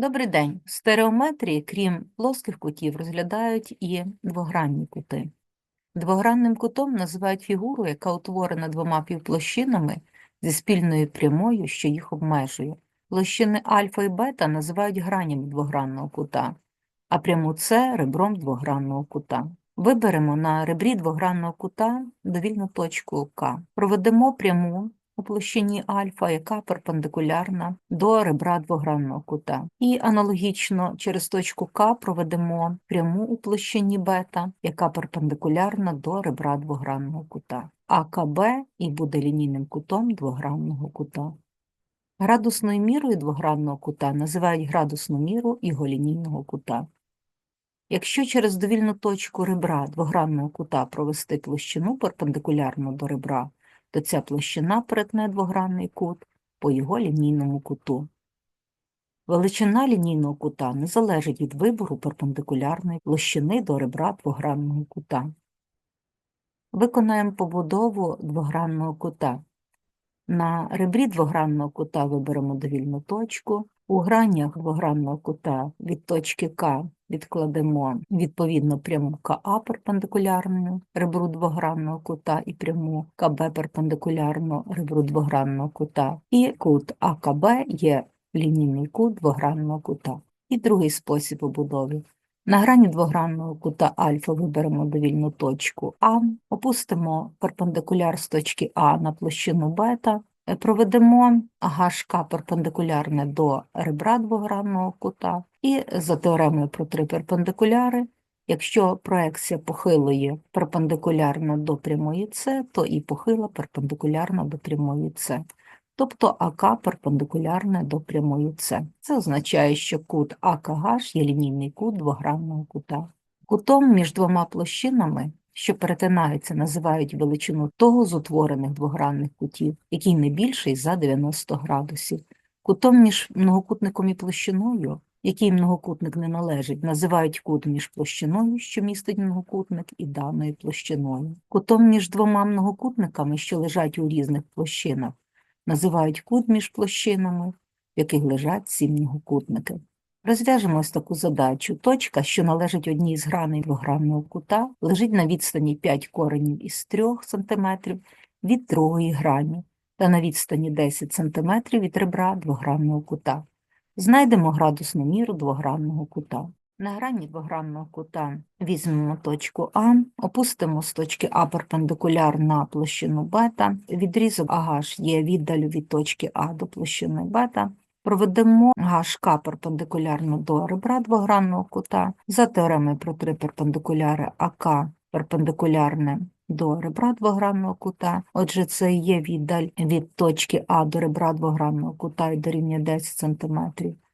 Добрий день. В стереометрії, крім плоских кутів, розглядають і двогранні кути. Двогранним кутом називають фігуру, яка утворена двома півплощинами зі спільною прямою, що їх обмежує. Площини альфа і бета називають гранями двогранного кута, а пряму С – ребром двогранного кута. Виберемо на ребрі двогранного кута довільну точку К. Проведемо пряму у площині альфа, яка перпендикулярна до ребра двогранного кута. І аналогічно через точку К проведемо пряму у площині бета, яка перпендикулярна до ребра двогранного кута. АКБ і буде лінійним кутом двогранного кута. Градусною мірою двогранного кута називають градусну міру його лінійного кута. Якщо через довільну точку ребра двогранного кута провести площину перпендикулярну до ребра, то ця площина перетне двогранний кут по його лінійному куту. Величина лінійного кута не залежить від вибору перпендикулярної площини до ребра двогранного кута. Виконаємо побудову двогранного кута. На ребрі двогранного кута виберемо довільну точку. У гранях двогранного кута від точки К відкладемо відповідно пряму КА перпендикулярну ребру двогранного кута і пряму КБ перпендикулярну ребру двогранного кута. І кут АКБ є лінійний кут двогранного кута. І другий спосіб побудови. На грані двогранного кута альфа виберемо довільну точку А, опустимо перпендикуляр з точки А на площину бета, проведемо ГШК перпендикулярне до ребра двогранного кута, і за теоремою про три перпендикуляри, якщо проекція похилої перпендикулярна до прямої С, то і похила перпендикулярна до прямої С тобто АК перпендикулярне до прямої С. Це означає, що кут АКГ є лінійний кут двогранного кута. Кутом між двома площинами, що перетинаються, називають величину того з утворених двогранних кутів, який не більший за 90 градусів. Кутом між многокутником і площиною, який многокутник не належить, називають кут між площиною, що містить многокутник, і даною площиною. Кутом між двома многокутниками, що лежать у різних площинах, називають кут між площинами, в яких лежать сім многокутники. Розв'яжемо ось таку задачу. Точка, що належить одній з граней двогранного кута, лежить на відстані 5 коренів із 3 см від другої грані та на відстані 10 см від ребра двогранного кута. Знайдемо градусну міру двогранного кута. На грані двогранного кута візьмемо точку А, опустимо з точки А перпендикуляр на площину бета, відрізок АГ є віддалю від точки А до площини бета, проведемо ГШК перпендикулярно до ребра двогранного кута, за теоремою про три перпендикуляри АК перпендикулярне до ребра двогранного кута, отже, це є віддаль від точки А до ребра двогранного кута і дорівнює 10 см.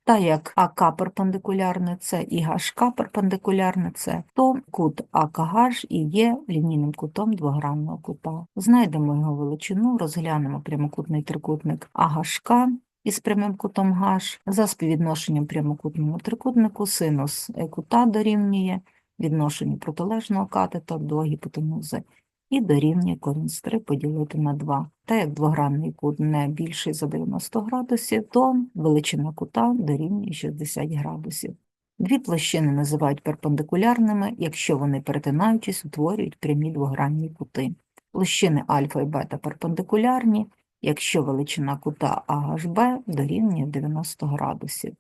Та як АК перпендикулярне С і ГШК перпендикулярне С, то кут АКГ і є лінійним кутом двогранного кута. Знайдемо його величину, розглянемо прямокутний трикутник АГШК із прямим кутом Г за співвідношенням прямокутному трикутнику синус кута дорівнює відношенню протилежного катета до гіпотенузи і дорівнює корінь з 3 поділити на 2. Та як двогранний кут не більший за 90 градусів, то величина кута дорівнює 60 градусів. Дві площини називають перпендикулярними, якщо вони, перетинаючись, утворюють прямі двогранні кути. Площини альфа і бета перпендикулярні, якщо величина кута АГБ дорівнює 90 градусів.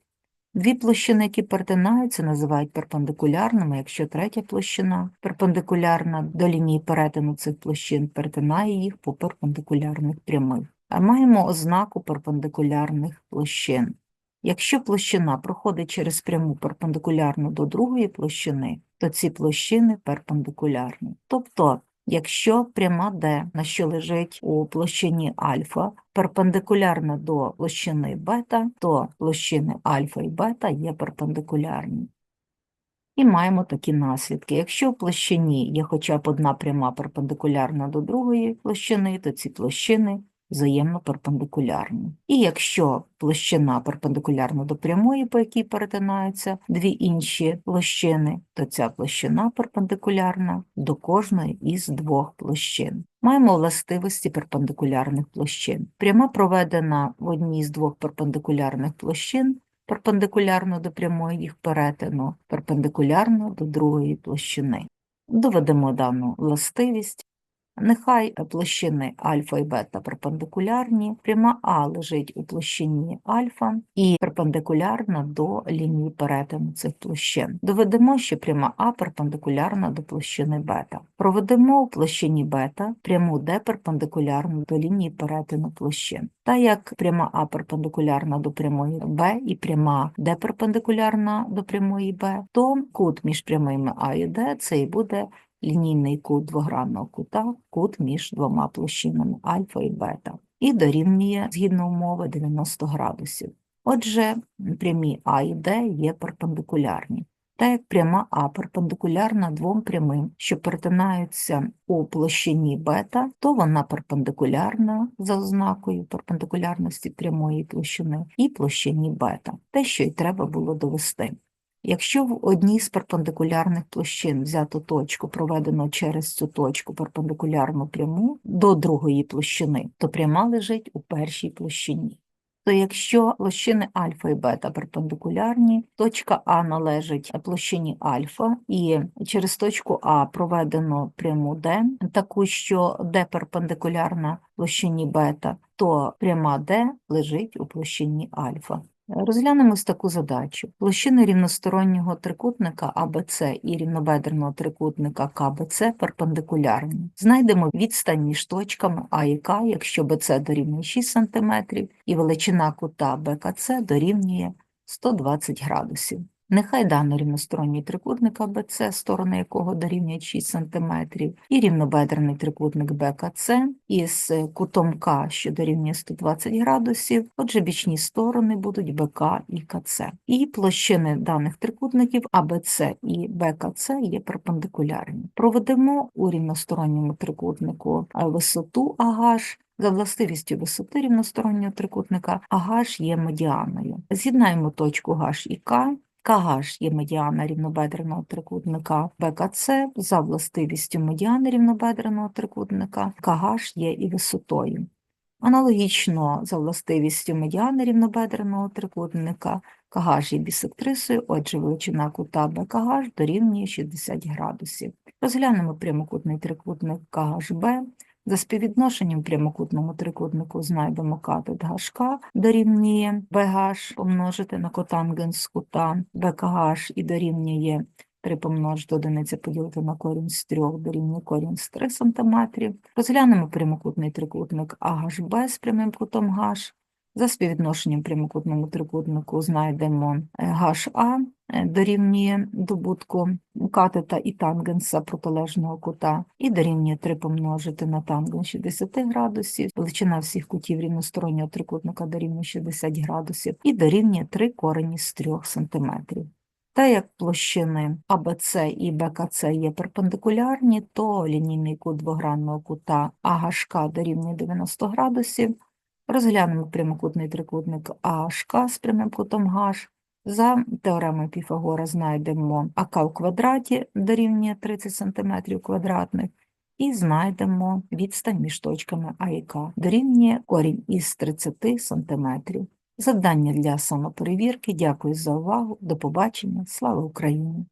Дві площини, які перетинаються, називають перпендикулярними, якщо третя площина перпендикулярна до лінії перетину цих площин перетинає їх по перпендикулярних прямих. А маємо ознаку перпендикулярних площин. Якщо площина проходить через пряму перпендикулярну до другої площини, то ці площини перпендикулярні. Тобто Якщо пряма D, на що лежить у площині альфа, перпендикулярна до площини бета, то площини альфа і бета є перпендикулярні. І маємо такі наслідки. Якщо в площині є хоча б одна пряма перпендикулярна до другої площини, то ці площини взаємно перпендикулярні. І якщо площина перпендикулярна до прямої, по якій перетинаються дві інші площини, то ця площина перпендикулярна до кожної із двох площин. Маємо властивості перпендикулярних площин. Пряма проведена в одній з двох перпендикулярних площин перпендикулярно до прямої їх перетину, перпендикулярно до другої площини. Доведемо дану властивість. Нехай площини альфа і бета перпендикулярні, пряма А лежить у площині альфа і перпендикулярна до лінії перетину цих площин. Доведемо, що пряма А перпендикулярна до площини бета. Проведемо у площині бета пряму Д перпендикулярну до лінії перетину площин. Та як пряма А перпендикулярна до прямої Б і пряма Д перпендикулярна до прямої Б, то кут між прямими А і Д це і буде лінійний кут двогранного кута, кут між двома площинами альфа і бета, і дорівнює, згідно умови, 90 градусів. Отже, прямі А і Д є перпендикулярні. Та як пряма А перпендикулярна двом прямим, що перетинаються у площині бета, то вона перпендикулярна за ознакою перпендикулярності прямої площини і площині бета, те, що й треба було довести. Якщо в одній з перпендикулярних площин взято точку, проведено через цю точку перпендикулярну пряму до другої площини, то пряма лежить у першій площині. То якщо площини альфа і бета перпендикулярні, точка А належить площині альфа, і через точку А проведено пряму D, таку, що D перпендикулярна площині бета, то пряма D лежить у площині альфа. Розглянемо таку задачу. Площини рівностороннього трикутника АБЦ і рівнобедреного трикутника КБЦ перпендикулярні. Знайдемо відстань між точками А і К, якщо БЦ дорівнює 6 см, і величина кута БКЦ дорівнює 120 градусів. Нехай даний рівносторонній трикутник АБЦ, сторони якого дорівнюють 6 см, і рівнобедрений трикутник БКЦ із кутом К, що дорівнює 120 градусів, отже, бічні сторони будуть БК і КЦ. І площини даних трикутників АБЦ і БКЦ є перпендикулярні. Проведемо у рівносторонньому трикутнику висоту АГ, за властивістю висоти рівностороннього трикутника АГ є медіаною. З'єднаємо точку Г і К, КГ є медіана рівнобедреного трикутника БКЦ, за властивістю медіани рівнобедреного трикутника КГ є і висотою. Аналогічно за властивістю медіани рівнобедреного трикутника КГ є бісектрисою, отже, величина кута БКГ дорівнює 60 градусів. Розглянемо прямокутний трикутник КГБ. За співвідношенням прямокутному трикутнику знайдемо катет ГШК дорівнює BH помножити на котангенс кута БКГ і дорівнює 3 помножити одиниця поділити на корінь з 3 дорівнює корінь з 3 см. Розглянемо прямокутний трикутник АГБ з прямим кутом Г. За співвідношенням прямокутному трикутнику знайдемо ГА дорівнює добутку катета і тангенса протилежного кута, і дорівнює 3 помножити на тангенс 60 градусів, величина всіх кутів рівностороннього трикутника дорівнює 60 градусів, і дорівнює 3 корені з 3 см. Та як площини АБЦ і БКЦ є перпендикулярні, то лінійний кут двогранного кута АГШК дорівнює 90 градусів, Розглянемо прямокутний трикутник АHK з прямим кутом H. За теоремою Піфагора знайдемо АК в квадраті дорівнює 30 см квадратних, і знайдемо відстань між точками А і К дорівнює корінь із 30 см. Завдання для самоперевірки. Дякую за увагу. До побачення. Слава Україні!